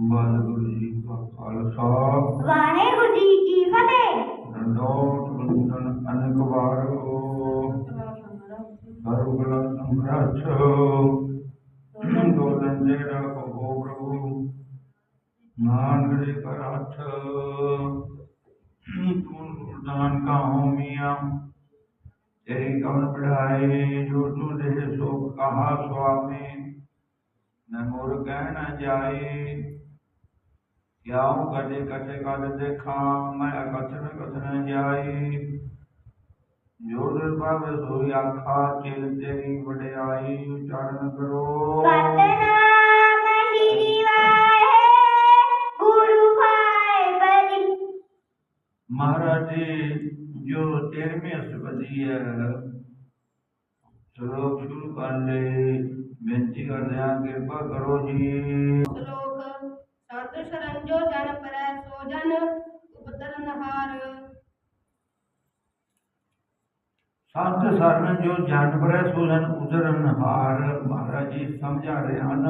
ਵਾਹਿਗੁਰੂ ਜੀ ਕਾ ਖਾਲਸਾ। ਵਾਹਿਗੁਰੂ ਜੀ ਕੀ ਫਤਿਹ। ਨੰਦੋਟ ਬੰਦਨ ਅਨੇਕ ਵਾਰ। ਹੋ ਸਰਗੁਣ ਸੰਭ੍ਰਛ ਦੋਲਨ ਜਿਹੜਾ ਕੋ ਪ੍ਰਭੂ। ਨਾਨ ਗਰੇ ਕਰਾਥ ਤੂੰ ਗੁਰਦਾਨ ਕਾ ਹੋ ਮੀਆਂ। ਤੇਰੀ ਕਮਨ ਪੜਾਏ ਜੋ ਤੂੰ ਦੇ ਸੋ ਕਹਾ ਸੁਆਮੀ। ਮੈਂ ਮੁਰ ਕਹਿ ਨਾ ਜਾਏ। ਗਿਆਉ ਗੱਡੇ ਕੱਟੇ ਕੱਢ ਦੇਖਾਂ ਮੈਂ ਅਕਥਨ ਕਥਨ ਜਾਈ। ਜੋ ਦਿਲ ਪਾਵੇ ਸੋਈ ਆਖਾ ਚਿਲ ਤੇਰੀ ਵਡਿਆਈ ਉਚਾਰਨ ਕਰੋ। ਸਤਨਾਮ ਸ੍ਰੀ ਵਾਹਿਗੁਰੂ ਗੁਰੂ ਪਾਏ ਬਲੀ ਮਹਾਰਾਜ ਜੀ ਜੋ 13ਵੀਂ ਅਸ਼ਟਪਦੀ ਹੈ ਸ਼ਲੋਕ ਸ਼ੁਰੂ ਕਰ ਲੈ ਬੇਨਤੀ ਕਰਦੇ ਹਾਂ ਕਿਰਪਾ ਕਰੋ ਜੀ। ਸਤ ਸਰੰਜੋ ਜਨ ਪਰੈ ਸੋ ਜਨ ਉਪਤਰਨ ਹਾਰ ਸੰਤ ਸਰਨ ਜੋ ਜਨ ਪਰੈ ਸੋ ਜਨ ਉਦਰਨ ਹਾਰ ਮਹਾਰਾਜ ਜੀ ਸਮਝਾ ਰਹੇ ਹਨ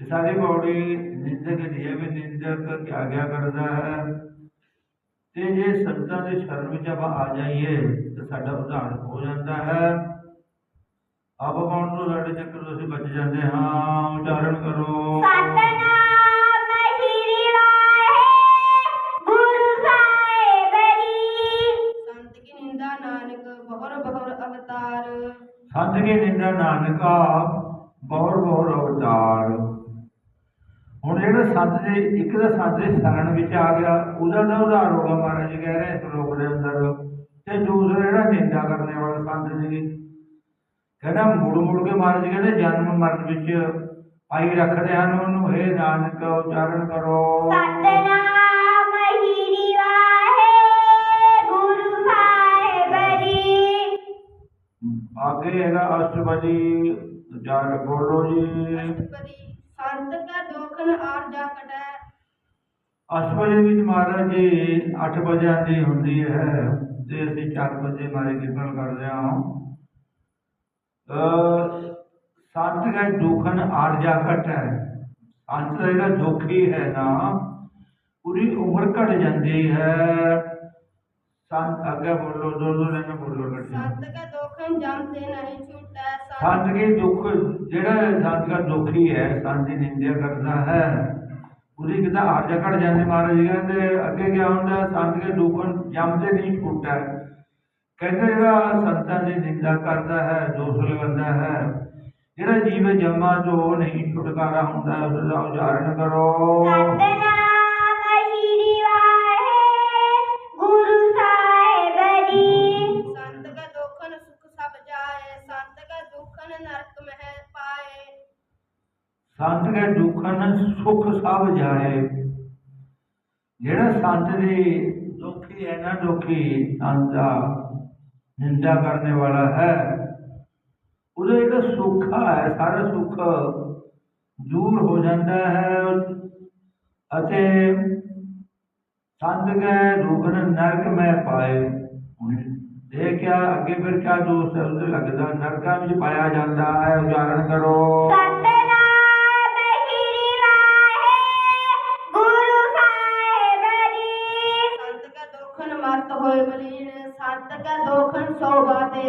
ਇਹ ਸਾਰੀ ਬੌੜੀ ਨਿੰਦਕ ਦੀ ਹੈ ਵੀ ਨਿੰਦਕ ਕਿਆ ਗਿਆ ਕਰਦਾ ਹੈ ਤੇ ਜੇ ਸੰਤਾਂ ਦੇ ਸ਼ਰਨ ਵਿੱਚ ਆਪਾਂ ਆ ਜਾਈਏ ਤਾਂ ਆਪ ਕੌਣ ਤੋਂ? ਸਾਡੇ ਚੱਕਰ ਤੋਂ ਅਸੀਂ ਬਚ ਜਾਂਦੇ ਹਾਂ। ਉਚਾਰਨ ਕਰੋ। ਸਤਨਾਮ ਸ੍ਰੀ ਵਾਹਿਗੁਰੂ ਸਾਹਿਬ ਜੀ। ਸੰਤ ਕੀ ਨਿੰਦਾ ਨਾਨਕ ਬਹੁਰ ਬਹੁਰ ਅਵਤਾਰ। ਸੰਤ ਕੀ ਨਿੰਦਾ ਨਾਨਕਾ ਬਹੁਰ ਬਹੁਰ ਅਵਤਾਰ। ਹੁਣ ਜਿਹੜਾ ਸੰਤ ਦੇ ਇੱਕ ਦਾ ਸੰਤ ਦੇ ਸ਼ਰਨ ਵਿੱਚ ਆ ਗਿਆ ਉਹਦਾ ਤਾਂ ਉਦਾਹਰ ਹੋਗਾ ਮਹਾਰਾਜ ਜੀ ਕਹਿ ਰਹੇ ਇਸ ਲੋਕ ਦੇ ਅੰਦਰ। ਤੇ ਦੂਸਰਾ ਜਿਹੜਾ ਨਿੰਦਾ ਕਰਨੇ ਵਾਲਾ ਸੰਤ ਜੀ ਕਹਿੰਦਾ ਮੁੜ ਮੁੜ ਕੇ ਮਹਾਰਾਜ ਜੀ ਕਹਿੰਦੇ ਜਨਮ ਮਰਨ ਵਿੱਚ ਪਾਈ ਰੱਖਦੇ ਹਨ ਉਹਨੂੰ ਹੇ ਨਾਨਕ ਉਚਾਰਨ ਕਰੋ। ਸਤਨਾਮ ਅੱਗੇ ਹੈਗਾ ਅਸ਼ਟਪਦੀ ਉਚਾਰ ਬੋਲੋ ਜੀ। ਅਸ਼ਟਪਦੀ ਸੰਤ ਕਾ ਦੋਖਨ ਆਰ ਜਾ ਕਟੈ। ਵਜੇ ਵਿੱਚ ਮਹਾਰਾਜ ਜੀ 8 ਵਜੇ ਦੀ ਹੁੰਦੀ ਹੈ। ਤੇ ਅਸੀਂ 4 ਵਜੇ ਮਾਰੇ ਕੀਰਤਨ ਕਰਦੇ ਹਾਂ। ਸੰਤ ਦਾ ਦੁਖਨ ਆਰਜਾ ਘਟ। ਹੈ ਸੰਤ ਦਾ ਜਿਹੜਾ ਦੁਖੀ ਹੈ ਨਾ ਪੂਰੀ ਉਮਰ ਘਟ ਜਾਂਦੀ ਹੈ। ਸੰਤ ਅੱਗੇ ਬੋਲੋ ਦੋ ਦੋ ਲੈਣ ਬੋਲੋ ਸੰਤ ਇਕੱਠੇ ਕਾ ਦੋਖਨ ਜਮ ਤੇ ਨਹੀਂ ਛੂਟੈ ਸੰਤ ਕੇ ਦੁੱਖ ਜਿਹੜਾ ਸੰਤ ਦਾ ਦੁਖੀ ਹੈ ਸੰਤ ਦੀ ਨਿੰਦਿਆ ਕਰਦਾ ਹੈ ਉਹਦੀ ਕਿਤਾ ਆਰਜਾ ਘਟ ਜਾਂਦੀ ਮਹਾਰਾਜ ਜੀ ਕਹਿੰਦੇ ਅੱਗੇ ਕੀ ਹੁੰਦਾ ਸੰਤ ਕੇ ਦੁੱਖ ਜਮ ਤੇ ਨਹੀਂ ਛੁੱਟਦਾ ਕਹਿੰਦੇ ਜਿਹੜਾ ਸੰਤਾਂ ਦੀ ਨਿੰਦਾ ਕਰਦਾ ਹੈ ਦੋਸ਼ ਲਗਾਉਂਦਾ ਹੈ ਜਿਹੜਾ ਜੀਵ ਜਮਾ ਤੋਂ ਨਹੀਂ ਛੁਟਕਾਰਾ ਹੁੰਦਾ ਉਸ ਦਾ ਉਚਾਰਨ ਕਰੋ। ਸਤਨਾਮ ਸ੍ਰੀ ਵਾਹਿਗੁਰੂ ਸਾਹਿਬ ਜੀ। ਸੰਤ ਕਾ ਦੋਖਨ ਸੁਖ ਸਭ ਜਾਏ ਸੰਤ ਕਾ ਦੁਖਨ ਨਰਕ ਮਹਿ ਪਾਏ। ਸੰਤ ਕੇ ਦੁੱਖਨ ਸੁਖ ਸਭ ਜਾਏ। ਜਿਹੜਾ ਸੰਤ ਦੀ ਦੁਖੀ ਹੈ ਨਾ ਦੁਖੀ ਸੰਤ ਦਾ ਨਿੰਦਾ ਕਰਨੇ ਵਾਲਾ ਹੈ। ਉਹਦਾ ਜਿਹੜਾ ਸੁੱਖ ਹੈ ਸਾਰਾ ਸੁੱਖ ਦੂਰ ਹੋ ਜਾਂਦਾ ਹੈ ਅਤੇ ਸੰਤ ਕੇ ਦੁਖਨ ਨਰਕ ਮੈਂ ਪਾਏ। ਹੁਣ ਦੇਖਿਆ ਅੱਗੇ ਫਿਰ ਕਿਆ ਦੋਸਤ ਉਹਦੇ ਲੱਗਦਾ ਨਰਕਾਂ ਵਿੱਚ ਪਾਇਆ ਜਾਂਦਾ ਹੈ। ਉਚਾਰਨ ਕਰੋ। ਹੋਏ ਮਲੀਨ। ਸੰਤ ਕਾ ਦੋਖਨ ਸੋਭਾ ਤੇ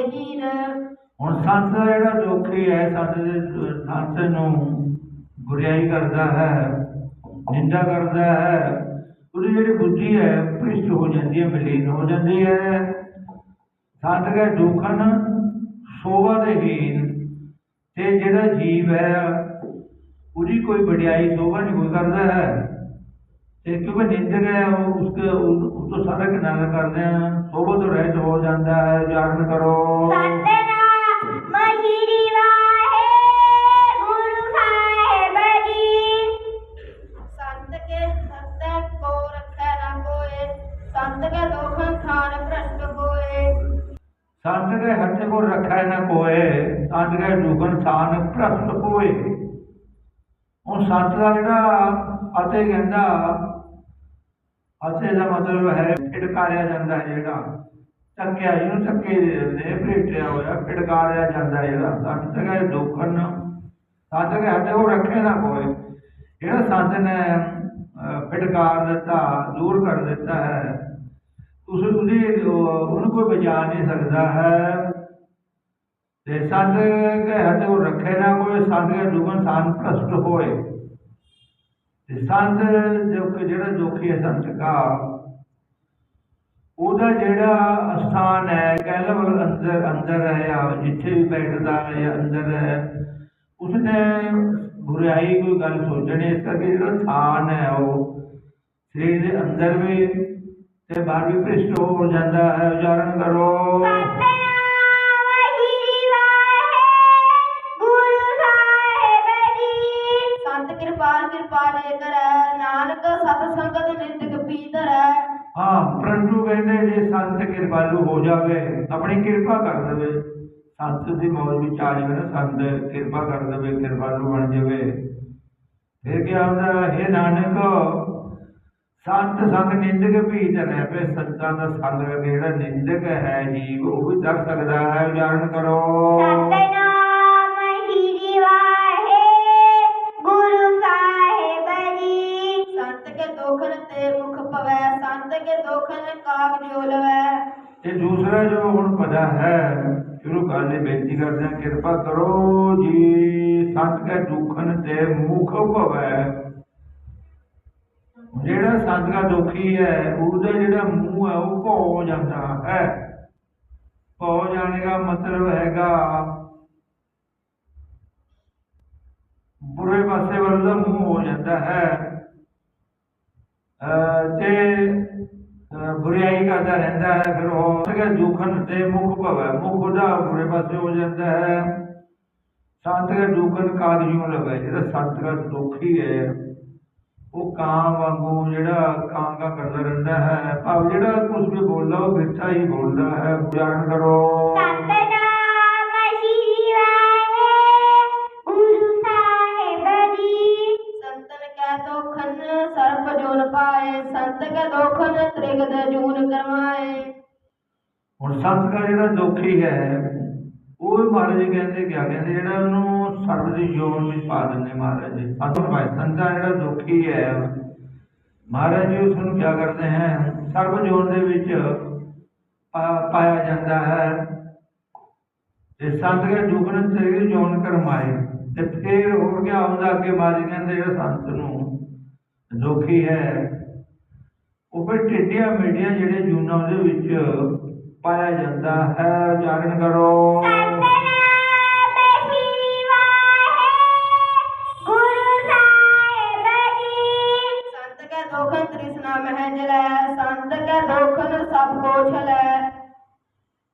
ਹੁਣ ਸੰਤ ਦਾ ਜਿਹੜਾ ਦੁਖੀ ਹੈ ਸੰਤ ਦੇ ਸੰਤ ਨੂੰ ਗੁਰਿਆਈ ਕਰਦਾ ਹੈ, ਨਿੰਦਾ ਕਰਦਾ ਹੈ, ਉਹਦੀ ਜਿਹੜੀ ਬੁੱਧੀ ਹੈ ਭ੍ਰਿਸ਼ਟ ਹੋ ਜਾਂਦੀ ਹੈ ਮਲੀਨ ਹੋ ਜਾਂਦੀ ਹੈ। ਸੰਤ ਦੇ ਦੁਖਨ ਸੋਭਾ ਦੇਹੀਨ, ਤੇ ਜਿਹੜਾ ਜੀਵ ਹੈ, ਉਹਦੀ ਕੋਈ ਵਡਿਆਈ ਸੋਭਾ ਨਹੀਂ ਕੋਈ ਕਰਦਾ ਹੈ। ਤੇ ਕਿਉਂਕਿ ਨਿੰਦਕ ਹੈ ਉਹ ਉਸਕੇ ਉਸ ਤੋਂ ਸਾਰਾ ਕਿਨਾਰਾ ਕਰਦੇ ਹਨ ਸੋਭਾ ਤੋਂ ਰਹਿਤ ਹੋ ਜਾਂਦਾ ਹੈ ਉਚਾਰਨ ਕਰੋ। ਸਤਨਾਮ ਸ੍ਰੀ ਵਾਹਿਗੁਰੂ ਸਾਹਿਬ ਜੀ। ਸੰਤ ਕੇ ਸਤੈ ਕੋ ਰਖੈ ਨਾ ਕੋਏ ਸੰਤ ਕੇ ਦੋਖਨ ਥਾਨ ਭ੍ਰਸ਼ਟ ਹੋਏ ਸੰਤ ਦੇ ਹੱਥ ਕੋ ਰੱਖੈ ਨ ਕੋਏ ਸੰਤ ਥਾਨ ਭ੍ਰਸ਼ਟ ਉਹ ਸੰਤ ਦਾ ਜਿਹੜਾ ਅਤੇ ਕਹਿੰਦਾ ਅਤੇ ਦਾ ਮਤਲਬ ਹੈ ਫਟਕਾਰਿਆ ਜਾਂਦਾ ਹੈ ਜਿਹੜਾ। ਚੱਕਿਆ ਇਹਨੂੰ ਚੱਕੇ ਦੇ ਭੇਟਿਆ ਹੋਇਆ ਫਟਕਾਰਿਆ ਜਾਂਦਾ ਹੈ ਜਿਹੜਾ ਸੰਤ ਦੇ ਦੁਖਨ ਸੰਤ ਦੇ ਹੱਥ ਕੋ ਰੱਖੇ ਨਾ ਕੋਏ ਜਿਹੜਾ ਸੰਤ ਨੇ ਅਹ, ਦਿੱਤਾ ਦੂਰ ਕਰ ਦਿੱਤਾ ਹੈ ਉਸ ਉਹਦੀ ਉਹਨੂੰ ਕੋਈ ਬਚਾ ਨਹੀਂ ਸਕਦਾ ਹੈ। ਤੇ ਸੰਤ ਕੇ ਹੱਥ ਉਹ ਰੱਖੇ ਨਾ ਕੋਈ ਸੰਤ ਕੇ ਦੁਗਨ ਸਾਨ ਭ੍ਰਸ਼ਟ ਹੋਏ। ਤੇ ਸੰਤ ਜੋ ਕਿ ਜਿਹੜਾ ਜੋਖੀ ਹੈ ਸੰਤ ਕਾ, ਉਹਦਾ ਜਿਹੜਾ ਅਸਥਾਨ ਹੈ, ਕਹਿ ਲਓ ਅੰਦਰ ਅੰਦਰ ਹੈ ਜਾਂ ਜਿੱਥੇ ਵੀ ਬੈਠਦਾ ਹੈ ਜਾਂ ਅੰਦਰ ਹੈ, ਉਸਨੇ ਬੁਰਾਈ ਕੋਈ ਗੱਲ ਸੋਚਣੀ, ਇਸ ਕਰਕੇ ਜਿਹੜਾ ਸਥਾਨ ਹੈ ਉਹ ਸਰੀਰ ਦੇ ਅੰਦਰ ਵੀ ਤੇ ਬਾਹਰ ਵੀ ਭ੍ਰਿਸ਼ਟ ਹੋ ਜਾਂਦਾ ਹੈ, ਉਚਾਰਨ ਕਰੋ। ਸਤ ਸੰਗਤ ਨਿੰਦਕ ਪੀਤਰੈ ਹਾਂ ਪਰੰਤੂ ਕਹਿੰਦੇ ਜੇ ਸੰਤ ਕਿਰਪਾਲੂ ਹੋ ਜਾਵੇ ਆਪਣੀ ਕਿਰਪਾ ਕਰ ਦੇਵੇ। ਸੰਤ ਦੀ ਮੌਜ ਵਿੱਚ ਆ ਜਾਵੇ ਨਾ ਸੰਤ ਕਿਰਪਾ ਕਰ ਦੇਵੇ ਕਿਰਪਾਲੂ ਬਣ ਜਾਵੇ। ਫਿਰ ਕੀ ਹੁੰਦਾ ਹੈ ਨਾਨਕ ਸੰਤ ਸੰਗ ਨਿੰਦਕ ਵੀ ਰਹਿ ਪਏ ਸੰਤਾਂ ਦਾ ਸੰਗ ਜਿਹੜਾ ਨਿੰਦਕ ਹੈ ਜੀਵ ਉਹ ਵੀ ਕਰ ਸਕਦਾ ਹੈ ਉਚਾਰਨ ਕਰੋ। ਸਤਨਾਮ ਸੰਤ ਕੇ ਦੋਖਨ ਕਾਗ ਜੋਲਵੈ ਤੇ ਦੂਸਰਾ ਜੋ ਹੁਣ ਪਤਾ ਹੈ ਸ਼ੁਰੂ ਕਰਨ ਲਈ ਬੇਨਤੀ ਕਰਦੇ ਹਾਂ, ਕਿਰਪਾ ਕਰੋ ਜੀ ਸੰਤ ਕੇ ਦੁਖਨ ਤੇ ਮੁਖ ਭਵੈ। ਜਿਹੜਾ ਸੰਤ ਦਾ ਦੁਖੀ ਹੈ, ਉਹਦਾ ਜਿਹੜਾ ਮੂੰਹ ਹੈ, ਉਹ ਭੋ ਜਾਂਦਾ ਹੈ। ਭੋ ਜਾਣੇ ਦਾ ਮਤਲਬ ਹੈਗਾ, ਬੁਰੇ ਪਾਸੇ ਵੱਲ ਦਾ ਮੂੰਹ ਹੋ ਜਾਂਦਾ ਹੈ। ਅਹ ਤੇ ਅਹ ਬੁਰਾਈ ਕਰਦਾ ਰਹਿੰਦਾ ਹੈ, ਫਿਰ ਉਹ ਕਿ ਦੁਖਨ ਤੇ ਮੁਖ ਭਵੈ, ਮੁਖ ਦਾ ਬੁਰੇ ਪਾਸੇ ਹੋ ਜਾਂਦਾ ਹੈ। ਸੰਤ ਦਾ ਦੁਖਨ ਕਾਰਜੂ ਲਵੇ, ਜਿਹੜਾ ਸੰਤ ਦਾ ਦੁਖੀ ਹੈ ਉਹ ਕਾਂ ਵਾਂਗੂ ਜਿਹੜਾ ਕਾਂ ਕਾ ਕਰਦਾ ਰਹਿੰਦਾ ਹੈ। ਭਾਵ ਜਿਹੜਾ ਕੁਝ ਵੀ ਬੋਲਦਾ, ਉਹ ਮਿੱਠਾ ਹੀ ਬੋਲਦਾ ਹੈ। ਉਚਾਰਨ ਕਰੋ। ਸੰਤ ਤ੍ਰਿਗਦ ਜੂਨ ਕਰਮਾਏ ਹੁਣ ਸੰਤ ਦਾ ਜਿਹੜਾ ਦੁਖੀ ਹੈ, ਉਹ ਮਹਾਰਾਜ ਜੀ ਕਹਿੰਦੇ, ਕਿਆ ਕਹਿੰਦੇ, ਜਿਹੜਾ ਉਹਨੂੰ ਸਰਬ ਦੀ ਜੋਨ ਵਿੱਚ ਪਾ ਦਿੰਦੇ ਮਹਾਰਾਜ ਜੀ। ਸੰਤ ਭਾਈ ਸੰਤਾ ਜਿਹੜਾ ਦੁਖੀ ਹੈ, ਮਹਾਰਾਜ ਜੀ ਉਸ ਨੂੰ ਕਿਆ ਕਰਦੇ ਹੈ, ਸਰਬ ਜੋਨ ਦੇ ਵਿੱਚ ਪਾਇਆ ਜਾਂਦਾ ਹੈ। ਤੇ ਸੰਤ ਦੇ ਜੁਗਨ ਤੇ ਜੋਨ ਕਰਮਾਏ। ਤੇ ਫਿਰ ਹੋਰ ਕਿਆ ਹੁੰਦਾ, ਅੱਗੇ ਮਹਾਰਾਜ ਕਹਿੰਦੇ, ਜਿਹੜਾ ਸੰਤ ਨੂੰ ਦੁਖੀ ਹੈ ਉਹ ਫਿਰ ਟਿੱਡੀਆਂ ਮੀਡੀਆਂ ਜਿਹੜੇ ਜੂਨਾਂ ਉਹਦੇ ਵਿੱਚ ਪਾਇਆ ਜਾਂਦਾ ਹੈ। ਉਚਾਰਨ ਕਰੋ। ਸੰਤ ਕੈ ਦੋਖਨ ਤ੍ਰਿਸ਼ਨਾ ਮਹਿ ਜਲੈ ਸੰਤ ਕੈ ਦੋਖਨ ਸਭ ਕੋ ਛਲੈ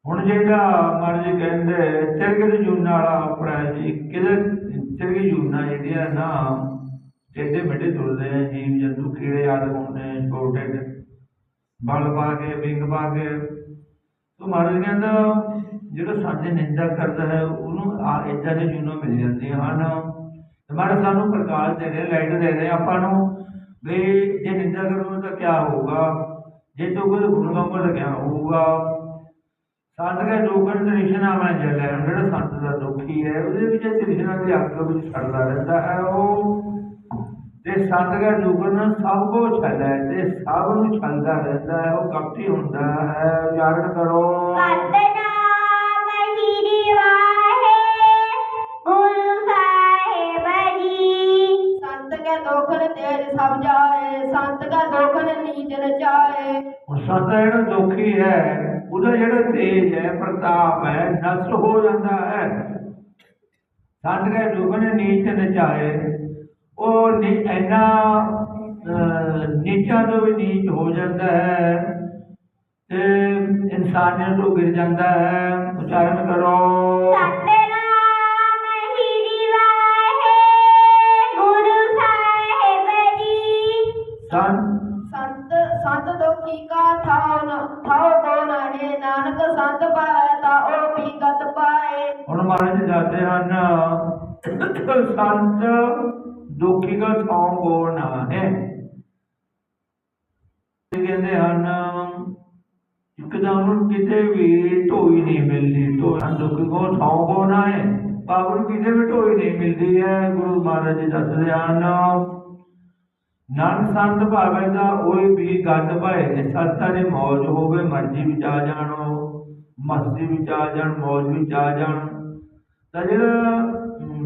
ਹੁਣ ਜਿਹੜਾ ਮਹਾਰਾਜ ਜੀ ਕਹਿੰਦੇ ਚਿਰਗਿਰ ਜੂਨਾਂ ਵਾਲਾ ਆਪਣਾ ਜੀ ਕਿਹਦੇ ਚਿਰਗੀ ਜੂਨਾਂ ਜਿਹੜੀਆਂ ਨਾ ਟੇਡੇ ਮੇਡੇ ਤੁਰਦੇ ਆ, ਜੀਵ ਜੰਤੂ ਕੀੜੇ ਆਦਿ ਹੁੰਦੇ ਛੋਟੇ ਬਲ ਪਾ ਕੇ ਵਿੰਗ ਪਾ ਕੇ। ਤੋ ਮਹਾਰਾਜ ਕਹਿੰਦਾ, ਜਿਹੜਾ ਸਾਡੇ ਨਿੰਦਾ ਕਰਦਾ ਹੈ, ਉਹਨੂੰ ਆ ਇਦਾਂ ਦੇ ਜੂਨਾਂ ਮਿਲ ਜਾਂਦੀਆਂ ਹਨ। ਤੇ ਮਹਾਰਾਜ ਸਾਨੂੰ ਪ੍ਰਕਾਸ਼ ਦੇ ਰਹੇ ਲਾਈਟ ਦੇ ਰਹੇ ਆਪਾਂ ਨੂੰ, ਵੀ ਜੇ ਨਿੰਦਾ ਕਰੋਗੇ ਤਾਂ ਕੀ ਹੋਊਗਾ? ਜੇ ਤੋ ਕੋਈ ਗੁਣ ਗੰਗਾ ਤਾਂ ਹੋਊਗਾ। ਸੰਤ ਦੇ ਲੋਕਨ ਤ੍ਰਿਸ਼ਨਾ ਮੈਂ ਜਲਿਆ ਜਿਹੜਾ ਸੰਤ ਦਾ ਦੁਖੀ ਹੈ, ਉਹਦੇ ਵਿੱਚ ਤ੍ਰਿਸ਼ਨਾ ਦੀ ਅੱਗ ਵਿੱਚ ਸੜਦਾ ਰਹਿੰਦਾ ਹੈ, ਉਹ ਤੇ ਸੰਤ ਦਾ ਲੋਕਨ ਸਭ ਕੋ ਛੱਡਦਾ ਹੈ ਤੇ ਸਭ ਨੂੰ ਛੱਡਦਾ ਰਹਿੰਦਾ ਹੈ ਉਹ ਕਪਟੀ ਹੁੰਦਾ ਹੈ। ਉਚਾਰਨ ਕਰੋ। ਸਤਨਾਮ ਸ੍ਰੀ ਵਾਹਿਗੁਰੂ ਗੁਰੂ ਸਾਹਿਬ ਜੀ ਸੰਤ ਕੈ ਸਭ ਜਾਏ ਸੰਤ ਕੈ ਦੋਖਨ ਨੀਚ ਰਚਾਏ ਹੁਣ ਸੰਤ ਜਿਹੜਾ ਦੁਖੀ ਹੈ ਉਹਦਾ ਜਿਹੜਾ ਤੇਜ ਹੈ ਪ੍ਰਤਾਪ ਹੈ ਨਸ਼ਟ ਹੋ ਜਾਂਦਾ ਹੈ। ਸੰਤ ਦੇ ਲੋਕਨ ਨੀਚ ਨਚਾਏ ਉਹ ਨੀ ਇੰਨਾ ਨੀਚਾਂ ਤੋਂ ਵੀ ਨੀਚ ਹੋ ਜਾਂਦਾ ਹੈ ਤੇ ਇਨਸਾਨੀਅਤ ਤੋਂ ਗਿਰ ਜਾਂਦਾ ਹੈ। ਉਚਾਰਨ ਕਰੋ। ਸੰਤ? ਸੰਤ ਸੰਤ ਦੁਖੀ ਕਾ ਥਾਉ ਨ ਥਾਉ ਕੋ ਨਾਹੀ ਨਾਨਕ ਸੰਤ ਪਾਇਆ ਤਾ ਉਹ ਵੀ ਗਤ ਪਾਏ। ਹੁਣ ਮਹਾਰਾਜ ਜੀ ਦੱਸਦੇ ਹਨ ਸੰਤ ਦੁਖੀ ਦਾ ਕੋ ਨਾ ਹੈ? ਕਹਿੰਦੇ ਹਨ, ਇੱਕਦਮ ਕਿਤੇ ਵੀ ਢੋਈ ਨਹੀਂ ਮਿਲਦੀ ਤੋ ਦੁਖੀ ਕੋ ਥਾਂ ਕੋ ਨਾ ਹੈ? ਪਾਵਨ ਕਿਤੇ ਵੀ ਢੋਈ ਨਹੀਂ ਮਿਲਦੀ, ਹੈ? ਗੁਰੂ ਮਹਾਰਾਜ ਜੀ ਦੱਸਦੇ ਹਨ ਨਾਨਕ ਸੰਤ ਭਾਵੇਂ ਦਾ ਓਏ ਵੀ ਗੱਜ ਭਾਏ, ਜੇ ਸੰਤਾਂ ਮੌਜ ਹੋਵੇ, ਮਰਜ਼ੀ ਵਿੱਚ ਆ ਜਾਣੋ ਮਸਤੀ ਵਿੱਚ ਆ ਜਾਣ, ਮੌਜ ਵਿੱਚ ਆ ਜਾਣ। ਤਾਂ ਜਿਹੜਾ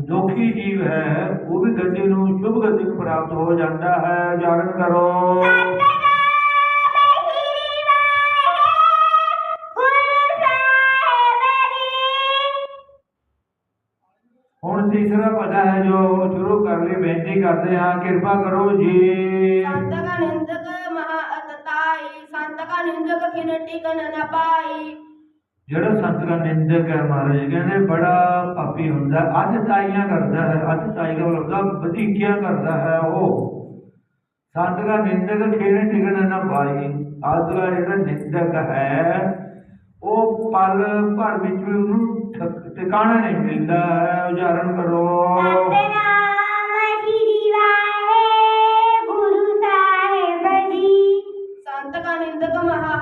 ਦੁਖੀ ਜੀਵ ਹੈ, ਉਹ ਵੀ ਗਤੀ ਨੂੰ ਸ਼ੁਭ ਗਤੀ ਨੂੰ ਪ੍ਰਾਪਤ ਹੋ ਜਾਂਦਾ ਹੈ। ਜਾਗਰਣ ਕਰੋ। ਹੁਣ ਤੀਸਰਾ ਪਤਾ ਹੈ ਜੋ ਸ਼ੁਰੂ ਕਰ ਲਈ ਬੇਨਤੀ ਕਰਦੇ ਹਾਂ, ਕਿਰਪਾ ਕਰੋ ਜੀ। ਸੰਤ ਕਾ ਨਿੰਦਕ ਮਹਾ ਅਤਤਾਈ ਸੰਤ ਕਾ ਨਿੰਦਕ ਖਿਨ ਟਿਕਨ ਨ ਪਾਈ। ਜਿਹੜਾ ਸੰਤ ਦਾ ਨਿੰਦਕ ਹੈ ਮਹਾਰਾਜ ਕਹਿੰਦੇ ਬੜਾ ਪਾਪੀ ਹੁੰਦਾ ਅੱਜ ਤਾਈਆਂ ਕਰਦਾ ਹੈ ਅੱਜ ਤਾਈ ਦਾ ਮਤਲਬ ਵਧੀਕੀਆਂ ਕਰਦਾ ਹੈ ਉਹ। ਸੰਤ ਦਾ ਨਿੰਦਕ ਖੇੜੇ ਟਿਕਣ ਨਾ ਪਾਈ ਅੱਜ ਦਾ ਜਿਹੜਾ ਨਿੰਦਕ ਹੈ ਉਹ ਪਲ ਭਰ ਵਿੱਚ ਵੀ ਉਹਨੂੰ ਠਕ- ਟਿਕਾਣਾ ਨਹੀਂ ਮਿਲਦਾ ਹੈ ਉਚਾਰਨ ਕਰੋ। ਸੰਤ ਕਾ ਨਿੰਦਕ ਮਹਾ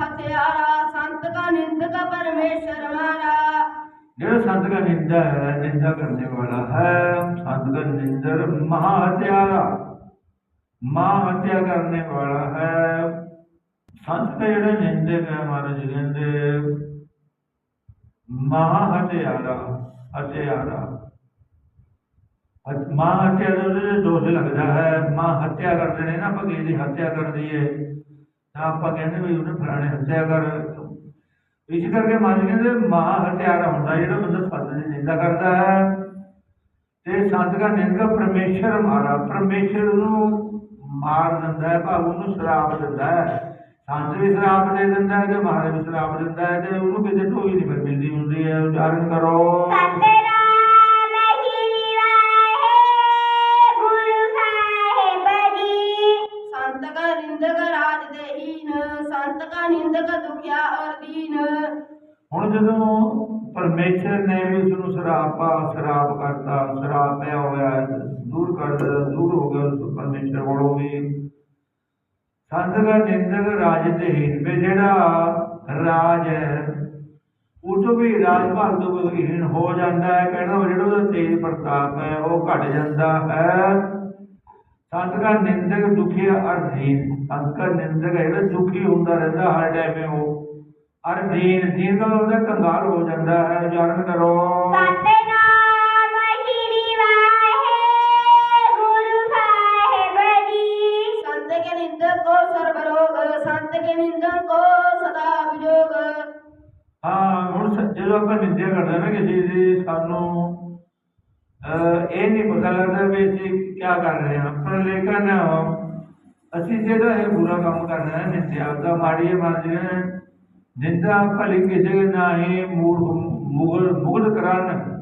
ਕਾ ਨਿੰਦਕ ਪਰਮੇਸ਼ਰ ਜਿਹੜਾ ਸੰਤ ਦਾ ਨਿੰਦਾ ਹੈ, ਨਿੰਦਾ ਕਰਨੇ ਵਾਲਾ ਹੈ ਸੰਤ ਦਾ ਨਿੰਦਰ ਮਹਾ ਹਤਿਆਰਾ ਮਹਾ ਹਤਿਆ ਕਰਨੇ ਵਾਲਾ ਹੈ। ਸੰਤ ਦਾ ਜਿਹੜਾ ਨਿੰਦਕ ਹੈ ਮਹਾਰਾਜ ਕਹਿੰਦੇ ਮਹਾ ਹਤਿਆਰਾ। ਹਤਿਆਰਾ ਹਤ- ਮਹਾ ਦਾ ਉਹਦੇ ਦੋਸ਼ ਲੱਗਦਾ ਹੈ। ਮਾਂ ਹੱਤਿਆ ਕਰਦੇ ਨੇ ਨਾ ਆਪਾਂ ਕਿਸੇ ਦੀ ਹਤਿਆ ਕਰ ਦਈਏ। ਤਾਂ ਆਪਾਂ ਕਹਿੰਦੇ ਵੀ ਉਹਨੇ ਫਲਾਣੇ ਹੱਤਿਆ ਕਰ ਇਸ ਕਰਕੇ ਮੰਨ ਕਹਿੰਦੇ ਮਹਾ ਹਤਿਆਰਾ ਹੁੰਦਾ, ਜਿਹੜਾ ਬੰਦਾ ਸੰਤ ਦੀ ਨਿੰਦਾ ਕਰਦਾ ਹੈ। ਤੇ ਸੰਤ ਦਾ ਨਿੰਦਾ ਪਰਮੇਸ਼ਰ ਮਾਰਾ, ਪਰਮੇਸ਼ਰ ਨੂੰ ਮਾਰ ਦਿੰਦਾ ਹੈ, ਭਾਵ ਉਹਨੂੰ ਸ਼ਰਾਪ ਦਿੰਦਾ ਹੈ। ਸੰਤ ਵੀ ਸ਼ਰਾਪ ਦੇ ਦਿੰਦਾ ਹੈ ਤੇ ਮਹਾਰਾਜ ਵੀ ਸ਼ਰਾਪ ਦਿੰਦਾ ਹੈ ਤੇ ਉਹਨੂੰ ਕਿਤੇ ਢੋਈ ਨਹੀਂ ਫਿਰ ਮਿਲਦੀ ਹੁੰਦੀ ਹੈ, ਉਚਾਰਨ ਕਰੋ। ਹੁਣ ਜਦੋਂ ਪਰਮੇਸ਼ਰ ਨੇ ਵੀ ਉਸ ਨੂੰ ਸ਼ਰਾਪਾ ਸ਼ਰਾਪ ਕਰਤਾ ਸ਼ਰਾਪ ਪਿਆ ਹੋਇਆ, ਦੂਰ ਕਰ ਦੂਰ ਹੋ ਗਿਆ ਉਸ ਪਰਮੇਸ਼ਰ ਕੋਲੋਂ ਵੀ। ਸੰਤ ਨਿੰਦਕ ਰਾਜ ਤੇ ਹੀਨ ਵੀ ਜਿਹੜਾ ਰਾਜ ਹੈ, ਉਹ ਤੋਂ ਵੀ ਰਾਜ ਭਾਗ ਤੋਂ ਵੀ ਹੋ ਜਾਂਦਾ ਹੈ, ਕਹਿੰਦਾ ਜਿਹੜਾ ਉਹਦਾ ਤੇਜ ਪ੍ਰਤਾਪ ਹੈ, ਉਹ ਘਟ ਜਾਂਦਾ ਹੈ। ਸੰਤਕਾ ਨਿੰਦਕ ਦੁਖੀ ਅਰਧੀਨ ਸੰਤਕਾ ਨਿੰਦਕ ਹੈ ਜਿਹੜਾ ਦੁਖੀ ਹੁੰਦਾ ਰਹਿੰਦਾ ਹਰ ਟਾਈਮ ਉਹ। ਅਰ ਦੀਨ ਦੀਨ ਦਾ ਉਹਦਾ ਕੰਗਾਲ ਹੋ ਜਾਂਦਾ ਹੈ ਉਚਾਰਨ ਕਰੋ। ਸਤਨਾਮ ਵਾਹਿਗੁਰੂ ਵਾਹਿਗੁਰੂ ਸਾਹਿਬ ਜੀ। ਸੰਤ ਕੇ ਨਿੰਦਕ ਕੋ ਸਰਬ ਰੋਗ ਸੰਤ ਕੇ ਨਿੰਦਕ ਕੋ ਸਦਾ ਵਿਜੋਗ। ਹਾਂ ਹੁਣ ਜਦੋਂ ਆਪਾਂ ਨਿੰਦਿਆ ਕਰਦੇ ਨਾ ਕਿਸੇ ਦੀ ਸਾਨੂੰ ਇਹ ਨਹੀਂ ਪਤਾ ਲੱਗਦਾ ਵੀ ਅਸੀਂ ਕੀ ਕਰ ਰਹੇ ਹਾਂ। ਪਰ ਲੇਕਿਨ ਅਸੀਂ ਜਿਹੜਾ ਇਹ ਬੁਰਾ ਕੰਮ ਕਰਨਾ ਹੈ ਨਿੰਦਿਆ ਦਾ ਮਾੜੀ ਮਾਰਦੇ ਨਿੰਦਾ ਭਲੀ ਕਿਸੇ ਨਾਹੀਂ ਮੂੜ ਮੁਗਲ ਮੁਗਲ ਕਰਨ।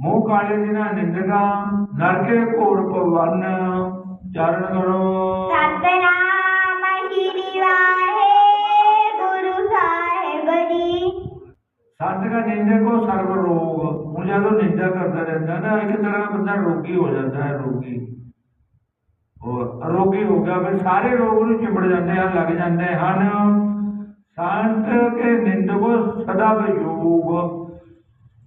ਮੂੰਹ ਕਾਲੇ ਦਿਨਾ ਨਿੰਦਗਾ ਨਰਕੇ ਘੋਰ ਪਵਨ ਚਾਰਨ ਕਰੋ। ਸਤਨਾਮ ਸ੍ਰੀ ਵਾਹਿਗੁਰੂ ਸਾਹਿਬ ਜੀ। ਦਾ ਨਿੰਦੇ ਕੋ ਸਰਵ ਰੋਗ। ਹੁਣ ਜਦੋਂ ਨਿੰਦਾ ਕਰਦਾ ਰਹਿੰਦਾ ਨਾ ਇੱਕ ਤਰ੍ਹਾਂ ਬੰਦਾ ਰੋਗੀ ਹੋ ਜਾਂਦਾ ਹੈ ਰੋਗੀ। ਉਹ ਰੋਗੀ ਹੋ ਗਿਆ ਫਿਰ ਸਾਰੇ ਰੋਗ ਨੂੰ ਚਿੰਬੜ ਜਾਂਦੇ ਹਨ ਲੱਗ ਜਾਂਦੇ ਹਨ। ਸੰਤ ਕੇ ਨਿੰਦਕੋ ਸਦਾ ਵਿਯੋਗ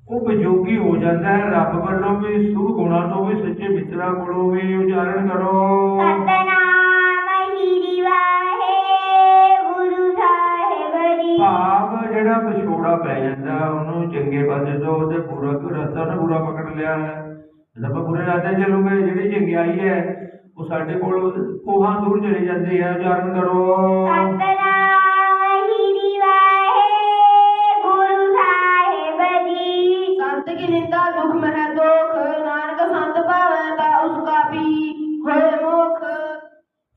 ਉਹ ਵਿਯੋਗੀ ਹੋ ਜਾਂਦਾ ਹੈ ਰੱਬ ਵੱਲੋਂ ਵੀ ਸੁਭ ਗੁਣਾਂ ਤੋਂ ਵੀ ਸੱਚੇ ਮਿੱਤਰਾਂ ਕੋਲੋਂ ਵੀ ਉਚਾਰਨ ਕਰੋ। ਸਤਨਾਮ ਸ੍ਰੀ ਵਾਹਿਗੁਰੂ ਸਾਹਿਬ ਜੀ। ਭਾਵ ਜਿਹੜਾ ਵਿਛੋੜਾ ਪੈ ਜਾਂਦਾ ਉਹਨੂੰ ਚੰਗੇ ਪਾਸੇ ਤੋਂ ਉਹਦੇ ਪੂਰਾ ਰਸਤਾ ਉਹਨੇ ਪੂਰਾ ਪਕੜ ਲਿਆ ਹੈ। ਜਦ ਆਪਾਂ ਪੂਰੇ ਰਾਤੇ ਚੱਲੂਗੇ ਜਿਹੜੀ ਚੰਗਿਆਈ ਹੈ ਉਹ ਸਾਡੇ ਕੋਲ ਕੋਹਾਂ ਦੂਰ ਚਲੀ ਜਾਂਦੀ ਹੈ ਉਚਾਰਨ ਕਰੋ। ਸਤਨਾਮ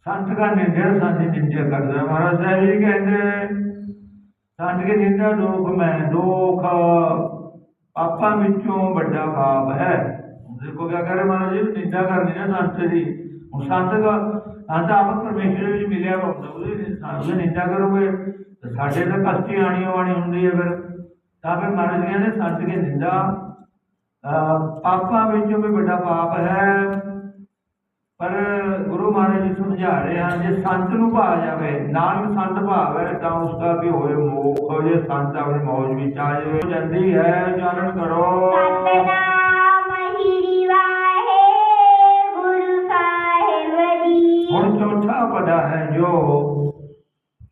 ਸੰਤ ਦਾ ਨਿੰਦਿਆ ਸਾਡੀ ਨਿੰਦਿਆ ਕਰਦਾ। ਮਹਾਰਾਜ ਸਾਹਿਬ ਜੀ ਕਹਿੰਦੇ ਸੰਤ ਕੀ ਨਿੰਦਾ ਦੋਖ ਮੈਂ ਦੋਖ ਪਾਪਾਂ ਵਿੱਚੋਂ ਵੱਡਾ ਪਾਪ ਹੈ। ਦੇਖੋ ਕਿਆ ਕਰੇ ਮਹਾਰਾਜ ਜੀ ਨਿੰਦਾ ਕਰਨੀ ਨਾ ਸੰਤ ਦੀ। ਹੁਣ ਸੰਤ ਦਾ ਸੰਤ ਆਪ ਪਰਮੇਸ਼ਰ ਵਿੱਚ ਮਿਲਿਆ ਹੁੰਦਾ ਉਹਦੀ ਸੰਤ ਦੀ ਨਿੰਦਾ ਕਰੋਗੇ ਤਾਂ ਸਾਡੇ ਤਾਂ ਕਸਤੀ ਆਣੀ ਆਣੀ ਹੁੰਦੀ ਹੈ ਫਿਰ। ਤਾਂ ਫਿਰ ਮਹਾਰਾਜ ਜੀ ਕਹਿੰਦੇ ਸੰਤ ਕੀ ਨਿੰਦਾ ਅਹ, ਪਾਪਾਂ ਵਿੱਚੋਂ ਵੀ ਵੱਡਾ ਪਾਪ ਹੈ। ਪਰ ਗੁਰੂ ਮਹਾਰਾਜ ਜੀ ਸਮਝਾ ਰਹੇ ਹਨ ਜੇ ਸੰਤ ਨੂੰ ਭਾ ਜਾਵੇ ਨਾਨਕ ਸੰਤ ਭਾਵੇ ਤਾਂ ਉਸ ਦਾ ਵੀ ਹੋਏ ਮੋਖ ਜੇ ਸੰਤ ਆਪਣੀ ਮੌਜ ਵਿੱਚ ਆ ਜਾਵੇ ਜੰਦੀ ਹੈ ਚਰਨ ਕਰੋ। ਹੁਣ ਚੌਥਾ ਪੜਾ ਹੈ ਜੋ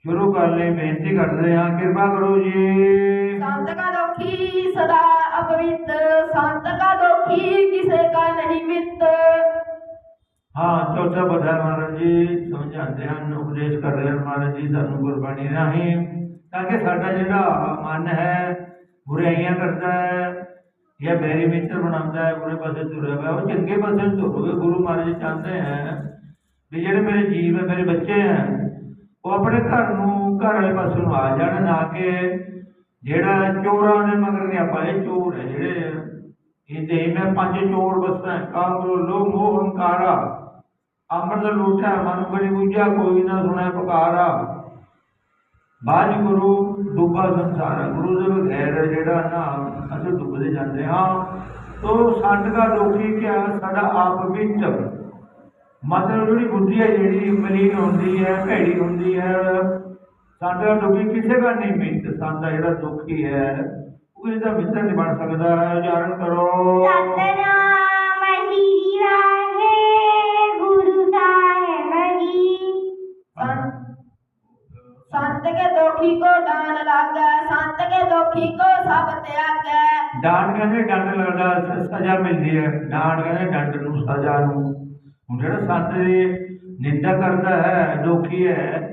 ਸ਼ੁਰੂ ਕਰ ਲਈ ਬੇਨਤੀ ਕਰਦੇ ਹਾਂ ਕਿਰਪਾ ਕਰੋ ਜੀ। ਸੰਤ ਕਾ ਦੋਖੀ ਸਦਾ ਅਪਵਿੱਤ ਸੰਤ ਕਾ ਦੋਖੀ ਕਿਸੇ ਕਾ ਨਹੀਂ ਮਿੱਤ। ਹਾਂ, ਚੌਥਾ ਬਤਾ ਮਹਾਰਾਜ ਜੀ, ਸਮਝਾਉਂਦੇ ਹਨ, ਉਪਦੇਸ਼ ਕਰ ਰਹੇ ਹਨ ਮਹਾਰਾਜ ਜੀ, ਸਾਨੂੰ ਗੁਰਬਾਣੀ ਰਾਹੀਂ, ਤਾਂ ਕਿ ਸਾਡਾ ਜਿਹੜਾ ਮਨ ਹੈ, ਬੁਰਾਈਆਂ ਕਰਦਾ ਹੈ, ਜਾਂ ਬੈਰੀ ਮਿੱਤਰ ਬਣਾਉਂਦਾ ਹੈ, ਬੁਰੇ ਪਾਸੇ ਤੁਰਿਆ ਹੋਇਆ, ਉਹ ਚੰਗੇ ਪਾਸੇ ਨੂੰ ਤੁਰਵੇ ਗੁਰੂ ਮਹਾਰਾਜ ਜੀ ਚਾਹੁੰਦੇ ਹੈ ਵੀ ਜਿਹੜੇ ਮੇਰੇ ਜੀਵ ਹੈ, ਮੇਰੇ ਬੱਚੇ ਹੈ, ਉਹ ਆਪਣੇ ਘਰ ਨੂੰ, ਘਰ ਵਾਲੇ ਪਾਸੇ ਨੂੰ ਆ ਜਾਣ, ਨਾ ਕਿ ਜਿਹੜਾ ਚੋਰਾਂ ਦੇ ਮਗਰ ਨਹੀਂ ਆਪਾਂ ਇਹ ਚੋਰ ਹੈ ਜਿਹੜੇ, ਇਹ ਦੇਹ ਮੈਂ ਪੰਜ ਚੋਰ ਬਸਣਾ ਕਾਮ ਕਰੋ ਲੋ ਮੋਹ ਹੰਕਾਰਾ ਅੰਮ੍ਰਿਤ ਲੂਟਿਆ ਮਨ ਕਰੀ ਬੁਝਿਆ ਕੋਈ ਨਾ ਸੁਣੈ ਪੁਕਾਰਾ। ਬਾਜ ਗੁਰੂ ਡੁੱਬਾ ਸੰਸਾਰ, ਗੁਰੂ ਦੇ ਬਗੈਰ ਜਿਹੜਾ ਨਾ ਅਸੀਂ ਡੁੱਬਦੇ ਜਾਂਦੇ ਹਾਂ। ਤੋ ਸਾਡਾ ਲੋਕੀ ਕਿਆ, ਸਾਡਾ ਆਪ ਵਿੱਚ ਮਤਲਬ ਜਿਹੜੀ ਬੁੱਧੀ ਹੈ, ਜਿਹੜੀ ਮਲੀਨ ਹੁੰਦੀ ਹੈ, ਭੈੜੀ ਹੁੰਦੀ ਹੈ ਸਾਡਾ ਦੁਖੀ ਕਿਸੇ ਦਾ ਨਹੀਂ ਮਿੱਤ। ਸਾਡਾ ਜਿਹੜਾ ਦੁਖੀ ਹੈ, ਉਹ ਇਹਦਾ ਮਿੱਤਰ ਨਹੀਂ ਬਣ ਸਕਦਾ। ਹੈ ਉਚਾਰਨ ਕਰੋ। ਸਤਨਾਮ संत के दुखी को डान लागे संत के दुखी को सब त्यागे ਡਾਂਡ ਕਹਿੰਦੇ ਡੰਡ ਲੱਗਦਾ ਸ- ਸਜ਼ਾ ਮਿਲਦੀ ਹੈ ਡਾਂਡ ਕਹਿੰਦੇ ਡੰਡ ਨੂੰ ਸਜ਼ਾ ਨੂੰ ਹੁਣ ਜਿਹੜਾ ਸੰਤ ਦੀ ਨਿੰਦਾ ਕਰਦਾ ਹੈ ਦੁਖੀ ਹੈ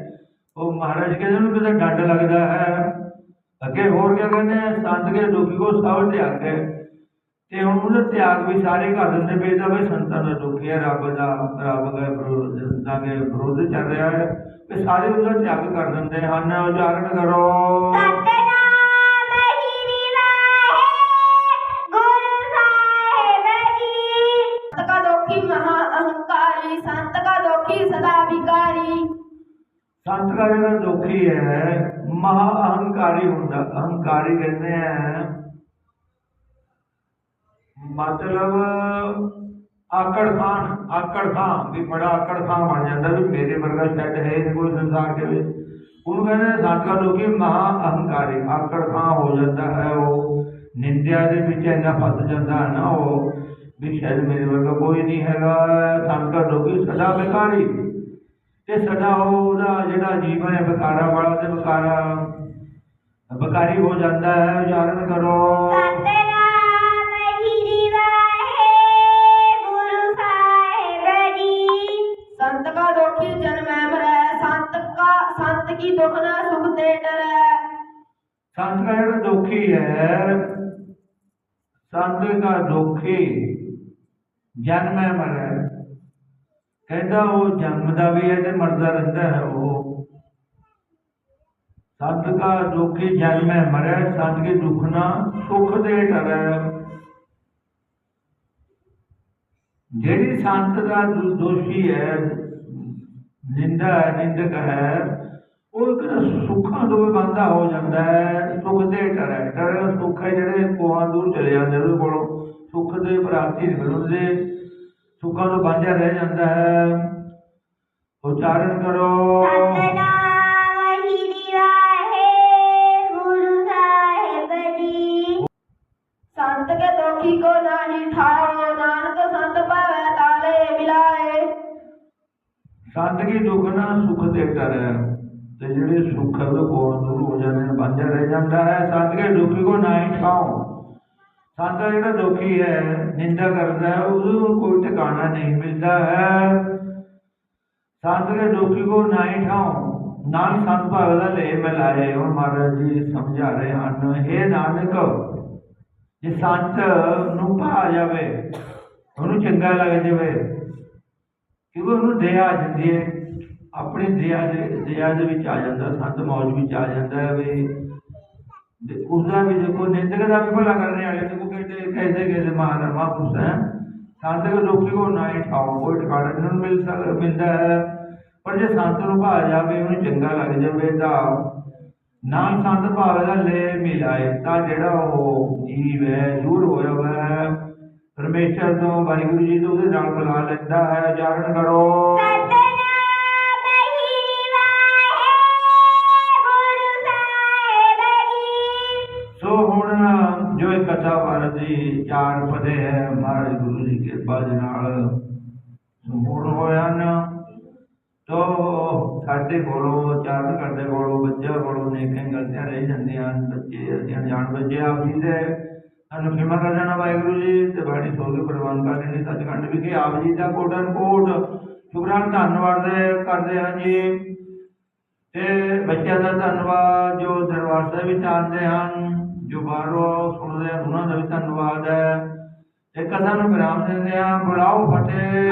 ਉਹ ਮਹਾਰਾਜ ਕਹਿੰਦੇ ਉਹਨੂੰ ਕਿਤੇ ਡੰਡ ਲੱਗਦਾ ਹੈ ਅੱਗੇ ਹੋਰ ਕੀ ਕਹਿੰਦੇ ਆ, ਸੰਤ ਕੇ ਦੁਖੀ ਕੋ ਸਭ ਤਿਆਗ ਹੈ ਤੇ ਹੁਣ ਉਹਦਾ ਤਿਆਗ ਵੀ ਸਾਰੇ ਕਰ ਦਿੰਦੇ ਪਏ ਤਾਂ ਬਈ ਸੰਤਾਂ ਦਾ ਦੁਖੀ ਹੈ ਰੱਬ ਦਾ ਰੱਬ ਦਾ ਵਿਰੋਧ ਦਾ ਕੇ ਵਿਰੋਧ ਚੱਲ ਰਿਹਾ ਹੈ। ਤੇ ਸਾਰੇ ਉਹਦਾ ਤਿਆਗ ਕਰ ਦਿੰਦੇ ਹਨ ਉਚਾਰਨ ਕਰੋ। ਸੰਤ ਦਾ ਜਿਹੜਾ ਦੁਖੀ ਹੈ ਮਹਾ ਅਹੰਕਾਰੀ ਹੁੰਦਾ, ਅਹੰਕਾਰੀ ਕਹਿੰਦੇ ਆ। ਮਤਲਬ ਆਕੜ ਖਾਨ ਆਕੜ ਖਾਨ ਵੀ ਬੜਾ ਆਕੜ ਖਾਨ ਬਣ ਜਾਂਦਾ ਵੀ ਮੇਰੇ ਵਰਗਾ ਸ਼ਾਇਦ ਹੈ ਹੀ ਕੋਈ ਸੰਸਾਰ ਦੇ ਵਿੱਚ। ਉਹਨੂੰ ਕਹਿੰਦੇ ਸੰਤ ਦਾ ਮਹਾ ਅਹੰਕਾਰੀ, ਆਕੜ ਖਾਨ ਹੋ ਜਾਂਦਾ ਹੈ ਉਹ। ਨਿੰਦਿਆ ਦੇ ਵਿੱਚ ਇੰਨਾ ਫਸ ਜਾਂਦਾ ਹੈ ਨਾ ਉਹ, ਵੀ ਸ਼ਾਇਦ ਮੇਰੇ ਵਰਗਾ ਕੋਈ ਨਹੀਂ ਹੈਗਾ। ਸੰਤ ਦਾ ਸਦਾ ਬੇਕਾਰੀ ਤੇ ਸਦਾ ਉਹਦਾ ਜਿਹੜਾ ਜੀਵਨ ਹੈ, ਵਿਕਾਰਾਂ ਵਾਲਾ ਤੇ ਵਿਕਾਰਾ ਵਿਕਾਰੀ ਹੋ ਜਾਂਦਾ ਹੈ, ਉਚਾਰਨ ਕਰੋ। ਦੁਖੀ ਦੁਖ ਨਾ ਸੁਖ ਤੇ ਡਰੈ ਸੰਤ ਕਾ ਜਿਹੜਾ ਦੁਖੀ ਹੈ, ਸੰਤ ਕਾ ਦੁਖੀ, ਜਨਮੈ ਮਰੈ ਕਹਿੰਦਾ ਉਹ ਜਨਮਦਾ ਵੀ ਹੈ ਤੇ ਮਰਦਾ ਰਹਿੰਦਾ ਹੈ ਉਹ। ਸੰਤ ਕਾ ਦੁਖੀ, ਜਨਮੈ ਮਰੈ ਸੰਤ ਕੇ ਦੁੱਖ ਨਾ ਸੁਖ ਦੇ ਡਰੈ ਜਿਹੜੀ ਸੰਤ ਦਾ ਦੋਸ਼ੀ ਹੈ, ਨਿੰਦਾ ਨਿੰਦਕ ਹੈ ਉਹ ਸੁੱਖਾਂ ਤੋਂ ਵੀ ਬੰਦਾ ਹੋ ਜਾਂਦਾ ਹੈ ਸੁੱਖ ਦੇ ਟਰੇ ਟਰੇ ਸੁੱਖ ਜਿਹੜੇ ਕੋਹਾਂ ਦੂਰ ਚਲੇ ਜਾਂਦੇ ਉਹਦੇ ਕੋਲੋਂ। ਸੁੱਖ ਦੇ ਪ੍ਰਾਪਤੀ ਹੁੰਦੇ ਸੁੱਖਾਂ ਤੋਂ ਬਾਂਝਾ ਰਹਿ ਜਾਂਦਾ ਹੈ। ਉਚਾਰਨ ਕਰੋ। ਸੰਤ ਕੇ ਨਾਨਕ ਸੰਤ ਸੰਤ ਕੀ ਦੁੱਖ ਨਾ ਸੁਖ ਦੇ ਟਰੇ ਤੇ ਜਿਹੜੇ ਸੁੱਖ ਹੈ ਉਹ ਕੋਹਾਂ ਦੂਰ ਹੋ ਜਾਂਦੇ ਨੇ ਵਾਂਝਾ ਰਹਿ ਜਾਂਦਾ ਹੈ। ਸੰਤ ਦੁਖੀ ਕੋ ਨਹੀਂ ਠਾਓ ਸੰਤ ਜਿਹੜਾ ਦੁਖੀ ਹੈ, ਨਿੰਦਾ ਕਰਦਾ ਹੈ ਉਹਨੂੰ ਕੋਈ ਟਿਕਾਣਾ ਨਹੀਂ ਮਿਲਦਾ ਹੈ। ਸੰਤ ਕੇ ਦੁਖੀ ਕੋ ਨਹੀਂ ਠਾਓ ਨਾਨਕ ਸੰਤ ਭਾਗ ਦਾ ਲੈ ਮਿਲਾਏ। ਹੁਣ ਮਹਾਰਾਜ ਜੀ ਸਮਝਾ ਰਹੇ ਹਨ ਇਹ ਨਾਨਕ, ਜੇ ਸੰਤ ਨੂੰ ਭਾ ਜਾਵੇ, ਉਹਨੂੰ ਚੰਗਾ ਲੱਗ ਜਾਵੇ ਕਿਉਂਕਿ ਉਹਨੂੰ ਦਇਆ ਆ ਜਾਂਦੀ ਹੈ? ਆਪਣੇ ਦਇਆ ਦੇ ਦਇਆ ਦੇ ਵਿੱਚ ਆ ਜਾਂਦਾ, ਸੰਤ ਮੌਜ ਵਿੱਚ ਆ ਜਾਂਦਾ ਹੈ ਵੀ। ਤੇ ਵੀ ਦੇਖੋ, ਨਿੰਦਕ ਦਾ ਵੀ ਭਲਾ ਕਰਨੇ ਵਾਲੇ ਦੇਖੋ ਕਹਿੰਦੇ ਕੈਸੇ ਕੈਸੇ ਮਹਾਨ ਮਹਾਪੁਰਸ਼ ਹੈ। ਸੰਤ ਦੇ ਲੋਕੀ ਕੋ ਨਾ ਹੀ ਠਾਓ, ਕੋਈ ਠਿਕਾਣਾ ਨਹੀਂ ਮਿਲ ਸਕ, ਮਿਲਦਾ ਹੈ। ਪਰ ਜੇ ਸੰਤ ਨੂੰ ਭਾ ਜਾਵੇ, ਉਹਨੂੰ ਚੰਗਾ ਲੱਗ ਜਾਵੇ, ਤਾਂ ਨਾਲ ਸੰਤ ਭਾਵੇ ਦਾ ਲੈ ਮਿਲਾਏ ਤਾਂ ਜਿਹੜਾ ਉਹ ਜੀਵ ਹੈ, ਦੂਰ ਹੋਇਆ ਹੋਇਆ ਹੈ। ਪਰਮੇਸ਼ਰ ਤੋਂ, ਵਾਹਿਗੁਰੂ ਜੀ ਤੋਂ ਉਹਦੇ ਨਾਲ ਬੁਲਾ ਲੈਂਦਾ ਹੈ। ਜਾਗਰਣ ਕਰੋ। ਕਥਾ ਵਾਰ ਦੀ ਚਾਰ ਪਦੇ ਹੈ। ਮਹਾਰਾਜ ਗੁਰੂ ਜੀ ਕਿਰਪਾ ਦੇ ਨਾਲ ਸੰਪੂਰਨ ਹੋਏ ਹਨ। ਤੋ ਕਰਦੇ ਕੋਲੋਂ, ਚਾਰਨ ਕਰਦੇ ਕੋਲੋਂ, ਬੱਚਿਆਂ ਕੋਲੋਂ ਨੇਕਾਂ ਗਲਤੀਆਂ ਰਹਿ ਜਾਂਦੀਆਂ ਹਨ। ਬੱਚੇ ਅਸੀਂ ਜਾਣ ਬੱਚੇ ਆਪ ਜੀ ਦੇ ਸਾਨੂੰ ਖਿਮਾ ਕਰ ਦੇਣਾ ਵਾਹਿਗੁਰੂ ਜੀ ਤੇ ਬਾਣੀ ਸੋ ਕੇ ਪ੍ਰਵਾਨ ਕਰ ਲੈਣੀ। ਸੱਚਖੰਡ ਵਿਖੇ ਆਪ ਜੀ ਦਾ ਕੋਟਨ ਕੋਟ। ਸ਼ੁਕਰਾਨ ਧੰਨਵਾਦ ਕਰਦੇ ਹਾਂ ਜੀ। ਤੇ ਬੱਚਿਆਂ ਦਾ ਧੰਨਵਾਦ ਜੋ ਦਰਬਾਰ ਸਾਹਿਬ ਵਿੱਚ ਆਉਂਦੇ ਹਨ। ਜੋ ਬਾਹਰੋਂ ਸੁਣਦੇ ਹਨ ਉਹਨਾਂ ਦਾ ਵੀ ਧੰਨਵਾਦ ਹੈ। ਇੱਕ ਕਥਾ ਵਿਰਾਮ ਦਿੰਦੇ ਹਾਂ ਬੁਲਾਓ ਫਤਿਹ